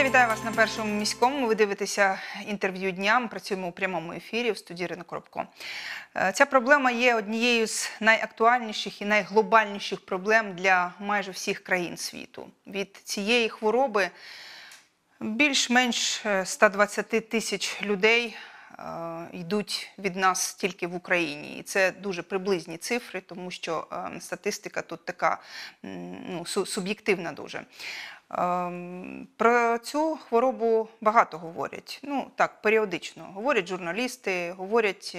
Я вітаю вас на першому міському. Ви дивитеся інтерв'ю дня. Ми працюємо у прямому ефірі в студії Ірина Коробко. Е, Ця проблема є однією з найактуальніших і найглобальніших проблем для майже всіх країн світу. Від цієї хвороби більш-менш е, 120 тисяч людей е, йдуть від нас тільки в Україні. І це дуже приблизні цифри, тому що е, статистика тут така ну, суб'єктивна дуже. Про цю хворобу багато говорять. Ну так, періодично. Говорять журналісти, говорять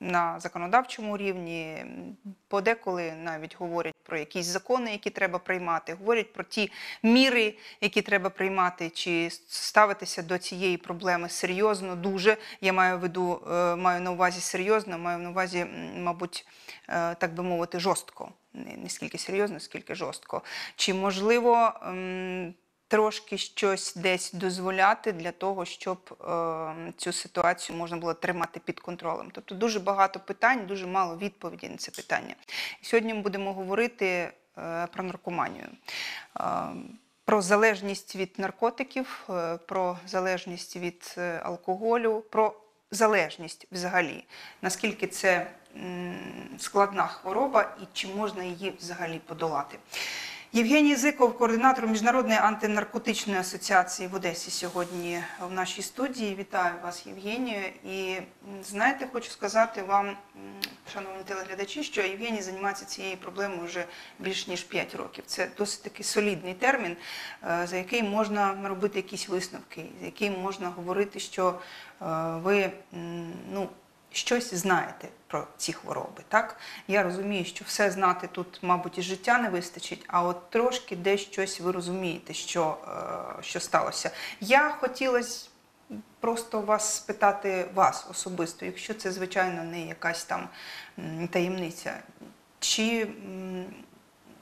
на законодавчому рівні, подеколи навіть говорять про якісь закони, які треба приймати, говорять про ті міри, які треба приймати, чи ставитися до цієї проблеми серйозно, дуже. Я маю виду, е, маю на увазі серйозно, маю на увазі, мабуть, е, так би мовити, жорстко. Не скільки серйозно, скільки жорстко. Чи можливо м, трошки щось десь дозволяти для того, щоб е, цю ситуацію можна було тримати під контролем? Тобто дуже багато питань, дуже мало відповіді на це питання. І сьогодні ми будемо говорити е, про наркоманію. Е, про залежність від наркотиків, про залежність від алкоголю, про залежність взагалі. Наскільки це складна хвороба і чи можна її взагалі подолати? Євгеній Зиков, координатор Міжнародної антинаркотичної асоціації в Одесі, сьогодні в нашій студії. Вітаю вас, Євгенію. І знаєте, хочу сказати вам, шановні телеглядачі, що Євгеній займається цією проблемою вже більш ніж 5 років. Це досить таки солідний термін, е, за який можна робити якісь висновки, за який можна говорити, що е, ви ну, щось знаєте про ці хвороби. Так? Я розумію, що все знати тут, мабуть, і життя не вистачить, а от трошки десь щось ви розумієте, що, е, що сталося. Я хотіла просто вас спитати вас особисто, якщо це, звичайно, не якась там таємниця. Чи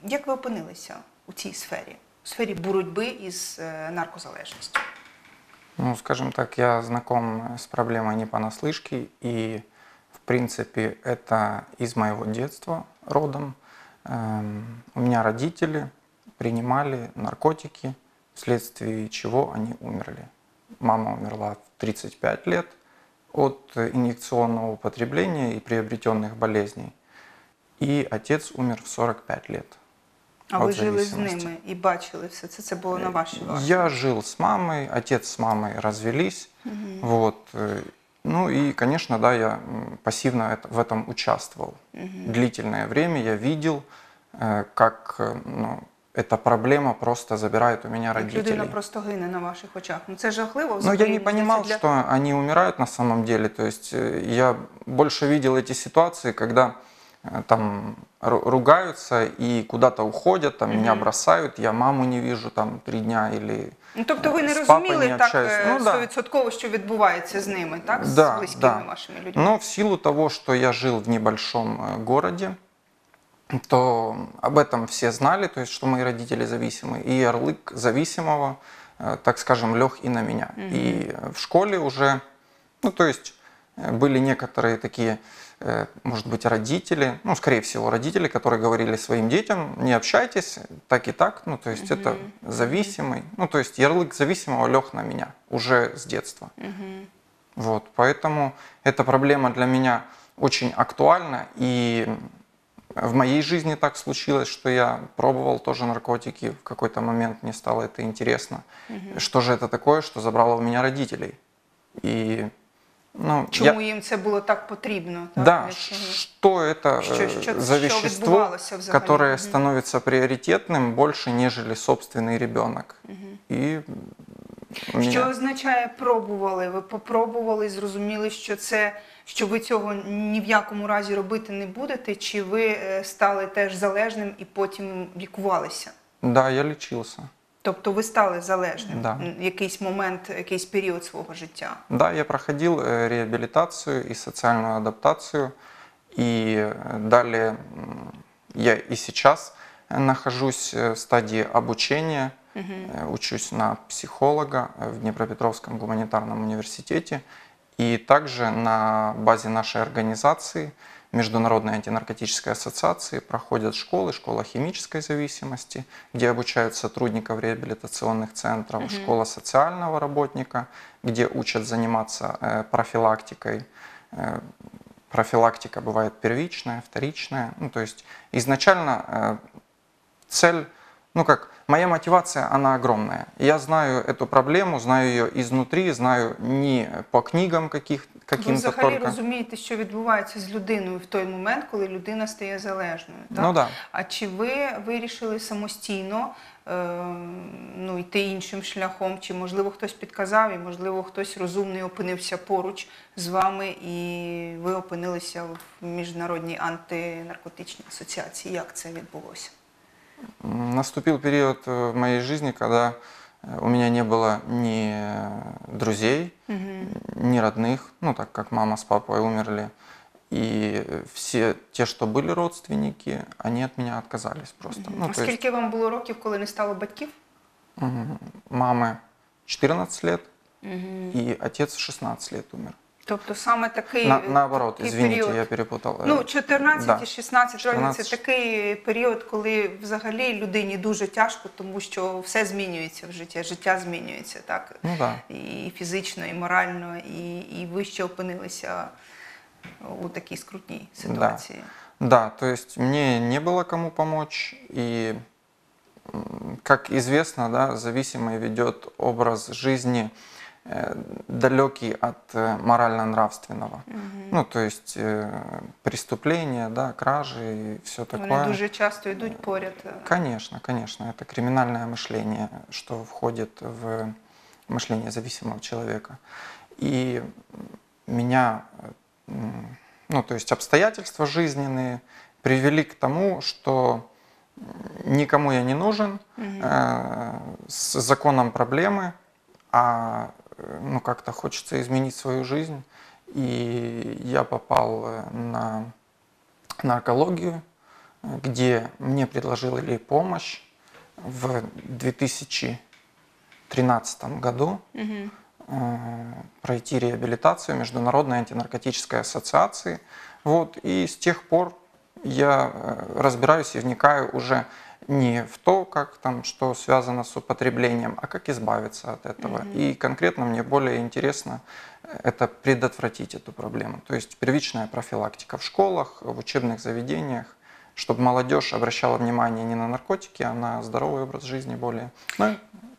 як ви опинилися у цій сфері, у сфері боротьби із е, наркозалежністю? Ну, скажем так, я знаком с проблемой не понаслышке, и, в принципе, это из моего детства родом. Эм, У меня родители принимали наркотики, вследствие чего они умерли. Мама умерла в 35 лет от инъекционного употребления и приобретенных болезней, и отец умер в 45 лет. А от ви жили з зависимости. ними і бачили все це? Це було на вашій варті? Я жил с мамой, отец с мамой развелись. Вот. э, Ну и, конечно, да, я м, пассивно это- в этом участвовал. Длительное время я видел, э, как э, ну, эта проблема просто забирает у меня Як людина родителей. просто гине на ваших очах. Ну це жахливо. Но я взагалі, не мені понимал, здається, для- что они умирают на самом деле. То есть э, я больше видел эти ситуации, когда э, там ру- ругаются и куда-то уходят, там меня Мгм. бросают, я маму не вижу там три дня или Ну, тобто ви не з папою розуміли не так общаюсь. е, Ну, да. стовідсотково, що відбувається з ними, так? З Да, близькими да. вашими людьми. Но в силу того, что я жил в небольшом э, городе, то об этом все знали, то есть, что мои родители зависимы. И ярлык зависимого, э, так скажем, лег и на меня. И э, в школе уже, ну, то есть, э, были некоторые такие, э, может быть, родители, ну, скорее всего, родители, которые говорили своим детям, не общайтесь, так и так, ну, то есть, это зависимый, ну, то есть, ярлык зависимого лег на меня уже с детства. Мгм. Вот, поэтому эта проблема для меня очень актуальна. И в моей жизни так случилось, что я пробовал тоже наркотики. В какой-то момент мне стало это интересно. Что же это такое, что забрало у меня родителей? И, ну, я- Чому їм це було так потрібно? Так? да, Для чого? что это Що- э, що- за що вещество, відбувалося взагалі? которое Мгм. становится приоритетным больше, нежели собственный ребенок. И у меня- Що означає пробували? Ви попробували і зрозуміли, що це що ви цього ні в якому разі робити не будете, чи ви е, стали теж залежним і потім лікувалися? Да, я лечился. Тобто ви стали залежним Да. якийсь момент, якийсь період свого життя. Да, я проходил э, реабилитацию и социальную адаптацию. И э, далее м, я и сейчас э, нахожусь в стадии обучения, э, учусь на психолога в Днепропетровском гуманитарном университете. И также на базе нашей организации Международной антинаркотической ассоциации, проходят школы, школа химической зависимости, где обучают сотрудников реабилитационных центров, школа социального работника, где учат заниматься э, профилактикой. Э, профилактика бывает первичная, вторичная. Ну, то есть изначально э, цель, ну как, моя мотивация, она огромная. Я знаю эту проблему, знаю ее изнутри, знаю не по книгам каких, каким-то взагалі только. розумієте, що відбувається з людиною в той момент, коли людина стає залежною. Так? Ну да. А чи ви вирішили самостійно е, ну, йти іншим шляхом? Чи можливо хтось підказав, і можливо хтось розумний опинився поруч з вами, і ви опинилися в міжнародній антинаркотичній асоціації? Як це відбулося? М, Наступил период э, в моей жизни, когда э, у меня не было ни э, друзей, ни родных, ну так как мама с папой умерли. И э, все те, что были родственники, они от меня отказались просто. Ну, а то есть скільки вам було років, коли не стало батьків? мгм, мамы 14 лет и отец в 16 лет умер. Тобто саме такий, На- е, наоборот, такий извините, період. я перепутал. э, Ну, 14 да. і 16 років це 14. такий період, коли взагалі людині дуже тяжко, тому що все змінюється в житті, життя змінюється, так? Ну да. І фізично, і морально, і, і ви ще опинилися у такій скрутній ситуації. Да, то есть мне не было кому помочь, и, м, как известно, да, зависимый ведет образ жизни э, далекий от э, морально-нравственного. Ну, то есть э, преступления, да, кражи и все Вони такое. дуже часто йдуть поряд. Конечно, конечно, это криминальное мышление, что входит в мышление зависимого человека. И меня, ну, то есть обстоятельства жизненные привели к тому, что никому я не нужен, э, с законом проблемы, а э, ну, как-то хочется изменить свою жизнь. И я попал э, на наркологию, где мне предложили помощь в 2013 году э, пройти реабилитацию Международной антинаркотической ассоциации. Вот, и с тех пор я э, разбираюсь и вникаю уже не в то, как там, что связано с употреблением, а как избавиться от этого. И конкретно мне более интересно э, это предотвратить эту проблему. То есть первичная профилактика в школах, в учебных заведениях, чтобы молодежь обращала внимание не на наркотики, а на здоровый образ жизни более. Ну,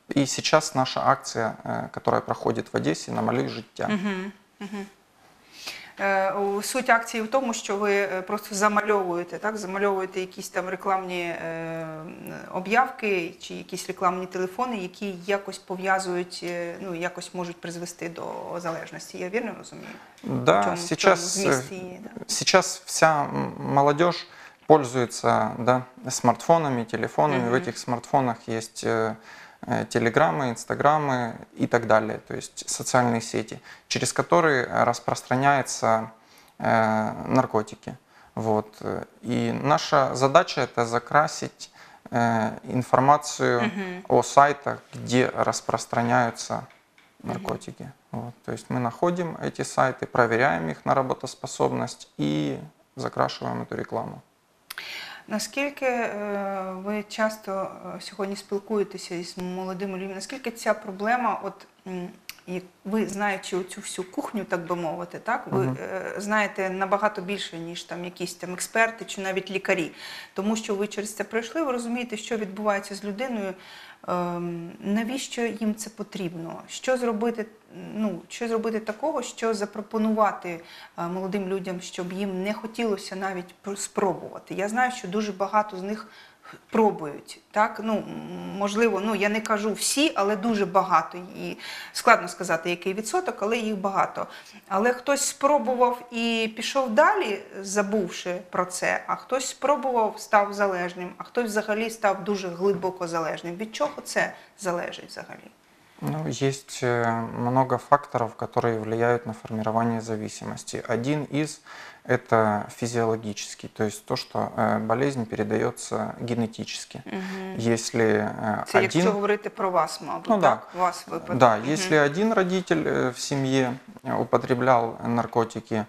и сейчас наша акция, э, которая проходит в Одессе, «Намалюй життя». Мгм, мгм. Е, у- Суть акції в тому, що ви е, просто замальовуєте, так? замальовуєте якісь там рекламні е, об'явки чи якісь рекламні телефони, які якось пов'язують, е, ну якось можуть призвести до залежності. Я вірно розумію? В Да, чому- в сейчас, чому зміст э, її, да? сейчас вся м, молодежь пользуется да, смартфонами, телефонами. В Мгм. этих смартфонах есть э, э, телеграммы, инстаграмы и так далее, то есть социальные сети, через которые э, распространяются э, наркотики. Вот. э, И наша задача это закрасить э, информацию Мгм. о сайтах, где распространяются наркотики. Вот. То есть мы находим эти сайты, проверяем их на работоспособность и закрашиваем эту рекламу. Наскільки е, ви часто е, сьогодні спілкуєтеся із молодими людьми? Наскільки ця проблема, от як ви знаючи оцю всю кухню, так би мовити, так ви Мгм. е, знаєте набагато більше, ніж там якісь там експерти чи навіть лікарі, тому що ви через це пройшли, ви розумієте, що відбувається з людиною. Ем, навіщо їм це потрібно? Що зробити? Ну що зробити такого, що запропонувати е, молодим людям, щоб їм не хотілося навіть про- спробувати? Я знаю, що дуже багато з них пробують. Так, ну можливо, ну я не кажу всі, але дуже багато. І складно сказати, який відсоток, але їх багато. Але хтось спробував і пішов далі, забувши про це, а хтось спробував, став залежним, а хтось взагалі став дуже глибоко залежним. Від чого це залежить взагалі? Ну, есть э, много факторов, которые влияют на формирование зависимости. Один из – это физиологический, то есть то, что э, болезнь передается генетически. Если э, Це один якщо говорити про вас, мабуть, Ну, да. так? Вас випадок. Да, Мгм. если один родитель э, в семье э, употреблял наркотики,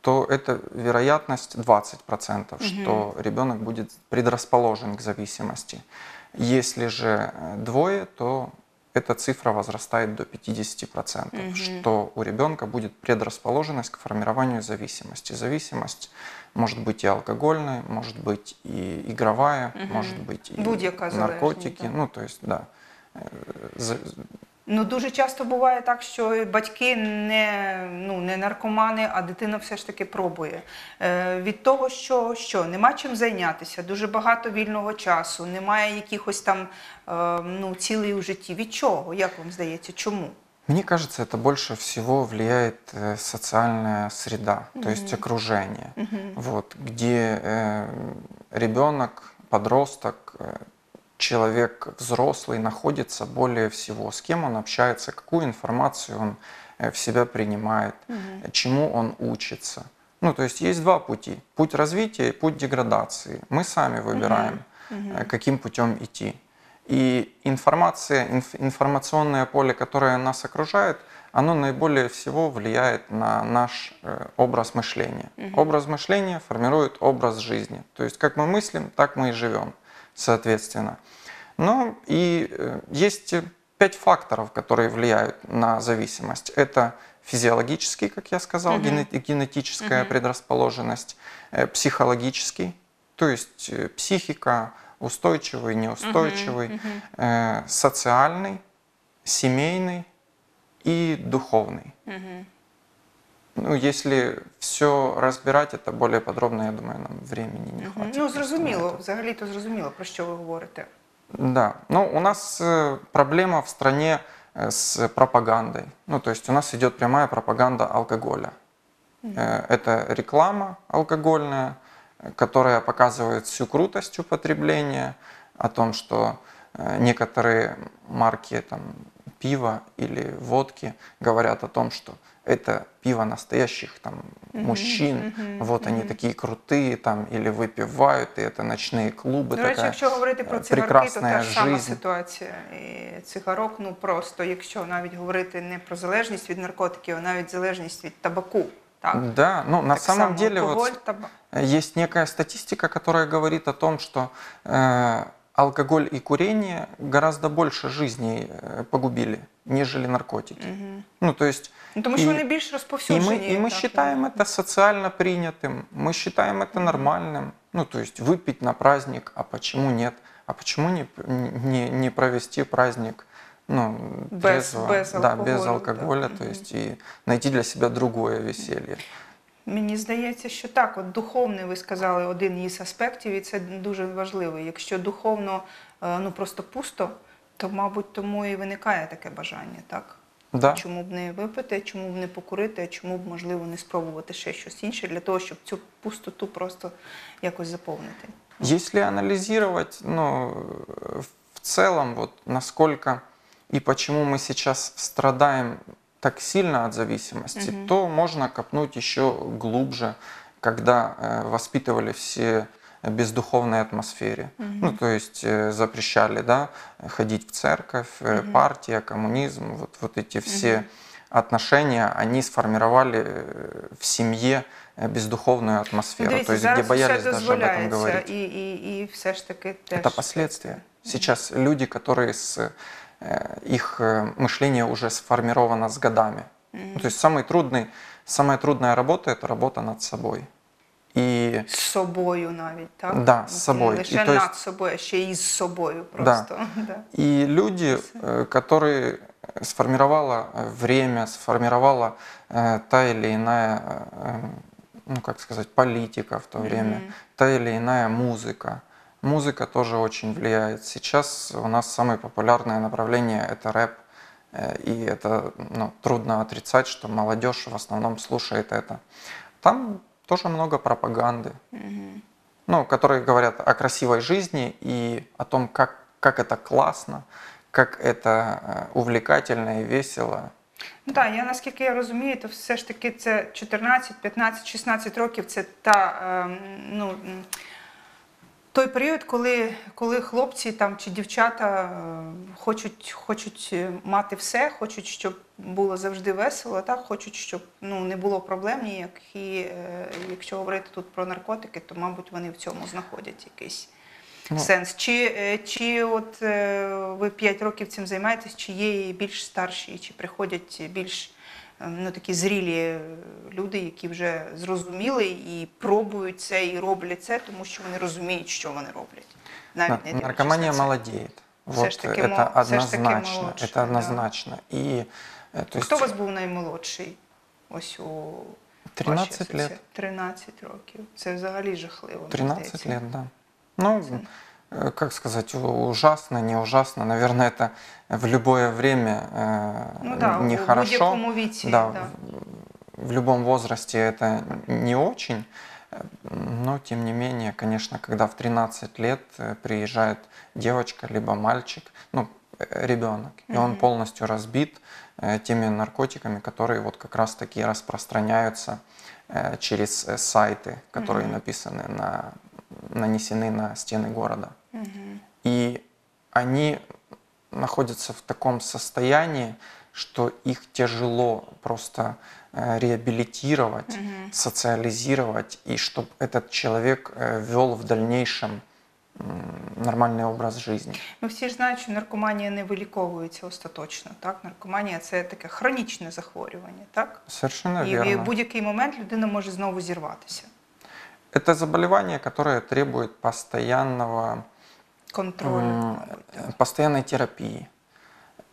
то это вероятность 20%, что ребенок будет предрасположен к зависимости. Если же э, двое, то эта цифра возрастает до 50%, что у ребенка будет предрасположенность к формированию зависимости. Зависимость может быть и алкогольная, может быть и игровая, может быть и наркотики. Ну, то есть, да. Э, за- Ну дуже часто буває так, що батьки не, ну, не наркомани, а дитина все ж таки пробує. Е, від того, що, що нема чим зайнятися, дуже багато вільного часу, немає якихось там е, ну, цілей у житті. Від чого? Як вам здається? Чому? Мне кажется, это больше всего влияет э, социальная среда, то есть окружение, вот, где э, ребенок, подросток, э, человек взрослый находится более всего, с кем он общается, какую информацию он э, в себя принимает, э, чему он учится. Ну, то есть есть два пути. Путь развития и путь деградации. Мы сами выбираем, э, каким путем идти. И информация, инф- информационное поле, которое нас окружает, оно наиболее всего влияет на наш э, образ мышления. Образ мышления формирует образ жизни. То есть как мы мыслим, так мы и живем, соответственно. Ну и э, есть э, пять факторов, которые влияют на зависимость. Это физиологический, как я сказал, гене- генетическая предрасположенность, э, психологический, то есть психика, устойчивый, неустойчивый, э, социальный, семейный и духовный. Ну, если все разбирать это более подробно, я думаю, нам времени не хватит. Ну, просто на зрозуміло, это. взагалі то зрозуміло, про що ви говорите. Да, ну у нас э, проблема в стране э, с пропагандой. Ну, то есть у нас идет прямая пропаганда алкоголя. Э, Это реклама алкогольная, э, которая показывает всю крутость употребления, о том, что э, некоторые марки там, пива или водки говорят о том, что это пиво настоящих там, мужчин, вот они такие крутые, там, или выпивают, и это ночные клубы. До речі, такая, якщо говорити про э, цигарки, то прекрасная та ж сама жизнь. ситуація. І цигарок, ну просто, якщо навіть говорити не про залежність від наркотиків, а навіть залежність від табаку. Так, Да, ну на Так самом само деле вот алкоголь, табак. Есть некая статистика, которая говорит о том, что э, алкоголь и курение гораздо больше жизней э, погубили, нежели наркотики. Ну, то есть Ну, тому що і- вони більш и розповсюджені. мы, и мы так, считаем это социально принятым, мы считаем это нормальным. Ну, то есть выпить на праздник, а почему нет? А почему не, не, не провести праздник ну, Без- трезво? без да, без алкоголя, да. алкоголя, то есть и найти для себя другое веселье. Мені здається, що так, от духовний, ви сказали, один із аспектів, і це дуже важливо. Якщо духовно е, ну просто пусто, то, мабуть, тому і виникає таке бажання, так? Да. Чому б не випити, чому б не покурити, а чому б, можливо, не спробувати ще щось інше для того, щоб цю пустоту просто якось заповнити. Если анализировать, ну, в целом, вот насколько и почему мы сейчас страдаем так сильно от зависимости, то можно копнуть еще глубже, когда э, воспитывали все в бездуховной атмосфере. Ну, то есть э, запрещали, да, ходить в церковь, э, партия, коммунизм, вот, вот эти все отношения, они сформировали э, в семье э, бездуховную атмосферу, Дивіться, то есть зараз где боялись все даже об этом дозволяється, говорить. і, і, і все ж таки теж Это последствия. Сейчас люди, которые с э, их э, мышление уже сформировано с годами. Ну, то есть самый трудный, самая трудная работа это работа над собой. И з собою навіть, так? Да, з собою. Лише І есть- над собою, а ще й з собою просто. Да. И люди, э, которые сформировало э, время, сформировала э, та или иная, э, ну как сказать, политика в то время, та или иная музыка. Музыка тоже очень влияет. Сейчас у нас самое популярное направление это рэп. Э, И это ну, трудно отрицать, что молодежь в основном слушает это. Там тоже много пропаганды ну, которые говорят о красивой жизни и о том, как, как это классно, как это э, увлекательно и весело. Ну так, я наскільки я розумію, то все ж таки це 14, 15, 16 років це та ем, ну. той період, коли, коли хлопці там чи дівчата е, хочуть, хочуть е, мати все, хочуть, щоб було завжди весело, так хочуть, щоб ну не було проблем ніяких. І е, якщо говорити тут про наркотики, то мабуть вони в цьому знаходять якийсь Ну. сенс. Чи, чи от е, ви 5 років цим займаєтесь, чи є і більш старші, чи приходять більш ну, такі зрілі е, люди, які вже зрозуміли і пробують це, і роблять це, тому що вони розуміють, що вони роблять. Навіть не На- дивлячись наркомания на це. молодеет. Все Вот ж таки это мо- все ж таки однозначно. молодше, это да. однозначно. И э, то есть Хто у вас був наймолодший? Ось у 13 вашій лет. асоці- 13 років. Це взагалі жахливо. мені 13 здається. лет, да. Ну, э, как сказать, ужасно, не ужасно. Наверное, это в любое время э, Ну да, нехорошо. віці. Да, да. в, в любом возрасте это не очень. э, Но, тем не менее, конечно, когда в 13 лет э, приезжает девочка либо мальчик, ну, э, ребенок, и он полностью разбит э, теми наркотиками, которые вот как раз-таки распространяются э, через э, сайты, которые Мгм. написаны на, нанесены на стены города. Мгм. И они находятся в таком состоянии, что их тяжело просто э, реабилитировать, Мгм. социализировать, и чтобы этот человек э, вел в дальнейшем м, нормальный образ жизни. Ну, всі ж знають, що наркоманія не виліковується остаточно. Так? Наркоманія це таке хронічне захворювання, так? Совершенно І в верно. будь-який момент людина може знову зірватися. Это заболевание, которое требует постоянного, Контроль, м, мабуть. так. постоянной терапии.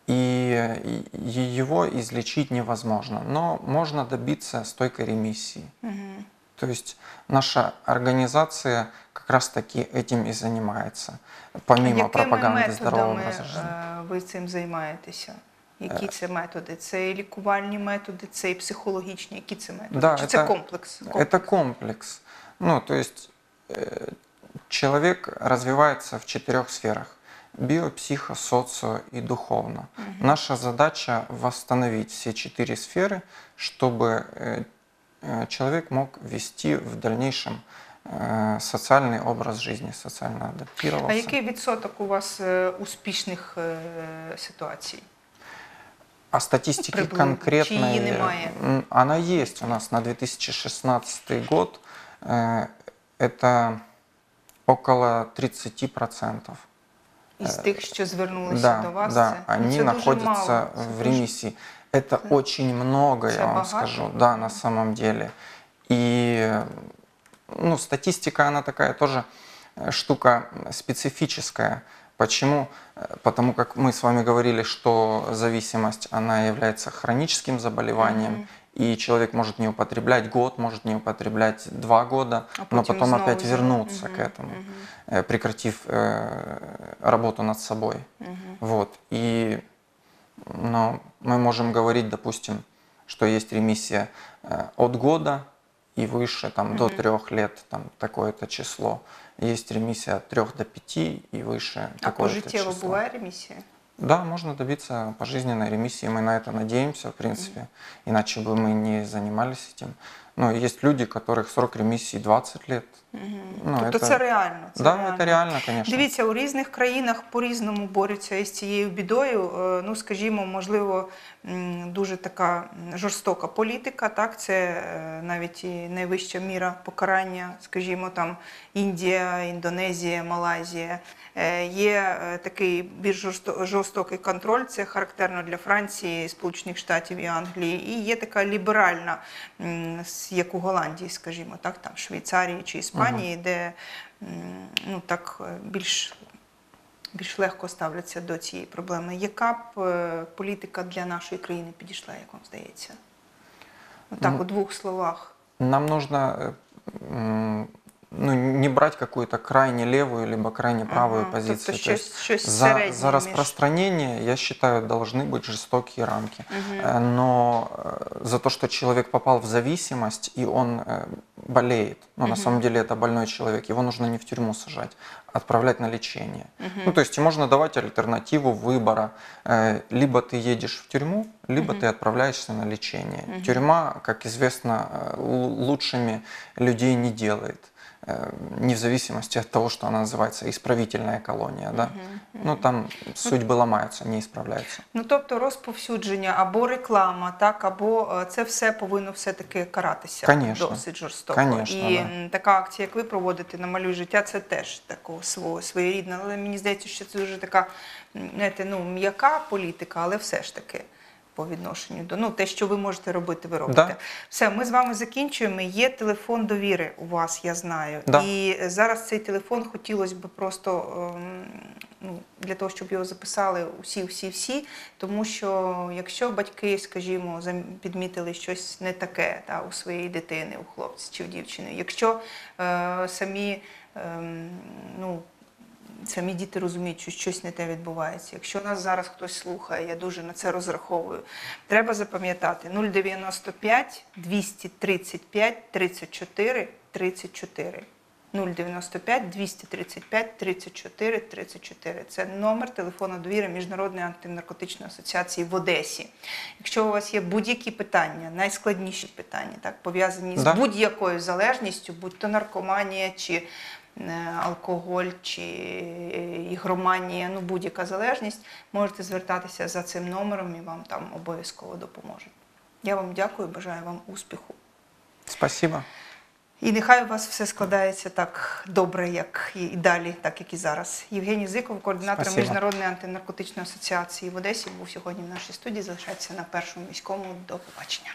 И и его излечить невозможно, но можно добиться стойкой ремиссии. Мгм. То есть наша организация как раз таки этим и занимается, помимо Якими пропаганды здорового методами образа жизни. е, ви цим займаєтеся? Які Е. це методи? Це і лікувальні методи, це і психологічні. Які це методи? Да, Чи це это- комплекс? Это комплекс. Ну, то есть э, человек развивается в четырех сферах. Био, психо, социо и духовно. Мгм. Наша задача восстановить все четыре сферы, чтобы э, э, человек мог вести в дальнейшем э, социальный образ жизни, социально адаптировался. А який відсоток у вас е, успішних е, ситуацій? А статистики Приблизно. конкретной, Чьи немає? м, она есть у нас на 2016 год. Э, Это около 30%. Із тих, що звернулися да, до вас, да, це, они це дуже находятся мало. В ремиссии. Это очень много, Це я вам багато? скажу, да, на самом деле. И ну, статистика, она такая тоже э, штука специфическая. Почему? Э, Потому как мы с вами говорили, что зависимость, она является хроническим заболеванием, Мгм и человек может не употреблять год, может не употреблять два года, А но потім потом знову опять за- вернуться Мгм, к этому, мгм, э, прекратив э, работу над собой. мгм. Вот. И но мы можем говорить, допустим, что есть ремиссия э, от года и выше, там, до Мгм. трех лет, там, такое-то число. Есть ремиссия от трех до пяти и выше А такое-то пожиттєво число. буває ремісія? Да, можно добиться пожизненной ремиссии, мы на это надеемся, в принципе, иначе бы мы не занимались этим. Но есть люди, которых срок ремиссии 20 лет. Мгм. Ну, тобто це- це реально. Це да, реально. это реально, конечно. Дивіться, у різних країнах по-різному борються із цією бідою. Е, Ну, скажімо, можливо, дуже така жорстока політика. Так, це е, навіть і найвища міра покарання, скажімо, там Індія, Індонезія, Малайзія. Е, Є такий більш жорстокий контроль, це характерно для Франції, Сполучених Штатів і Англії. І є така ліберальна, як у Голландії, скажімо, так, там Швейцарії чи Іспанії, де ну, так е, більш, більш легко ставляться до цієї проблеми. Яка б е, політика для нашої країни підійшла, як вам здається? Так, Ну, у двох словах. Нам нужно м, ну, не брать какую-то крайне левую либо крайне правую Ага, позицию. Тобто То щось, щось за, за распространение, я считаю, должны быть жестокие рамки. Э, Но э, за то, что человек попал в зависимость и он э, болеет, ну, на Мгм. самом деле это больной человек, его нужно не в тюрьму сажать, а отправлять на лечение. Мгм. Ну, то есть можно давать альтернативу выбора. Либо ты едешь в тюрьму, либо Мгм. ты отправляешься на лечение. Мгм. Тюрьма, как известно, лучшими людей не делает. э, не в зависимости от того, что она называется исправительная колония. Да? Ну, там судьбы ломаются, не исправляются. Ну тобто розповсюдження або реклама, так, або е, це все повинно все-таки каратися Конечно. досить жорстоко. Конечно, І да. м, така акція, як ви проводите на малюй життя, це теж такого свого своєрідна. Але мені здається, що це дуже така м, знаєте, ну, м'яка політика, але все ж таки. По відношенню до ну те, що ви можете робити, ви робите. Да. Все, ми з вами закінчуємо. Є телефон довіри у вас, я знаю. Да. І зараз цей телефон хотілося б просто ем, ну, для того, щоб його записали усі, всі, всі. Тому що якщо батьки, скажімо, підмітили щось не таке та, у своєї дитини, у хлопця чи у дівчини, якщо е, самі ем, ну, самі діти розуміють, що щось не те відбувається. Якщо нас зараз хтось слухає, я дуже на це розраховую. Треба запам'ятати 095 235 34 34. 095 235 34 34. Це номер телефону довіри Міжнародної антинаркотичної асоціації в Одесі. Якщо у вас є будь-які питання, найскладніші питання, так пов'язані з Да. будь-якою залежністю, будь то наркоманія чи алкоголь чи е, ігроманія, ну будь-яка залежність, можете звертатися за цим номером і вам там обов'язково допоможуть. Я вам дякую, бажаю вам успіху. Спасибо. І нехай у вас все складається так добре, як і далі, так як і зараз. Євгеній Зиков, координатор Спасибо. Міжнародної антинаркотичної асоціації в Одесі, був сьогодні в нашій студії. Залишайтеся на першому міському. До побачення.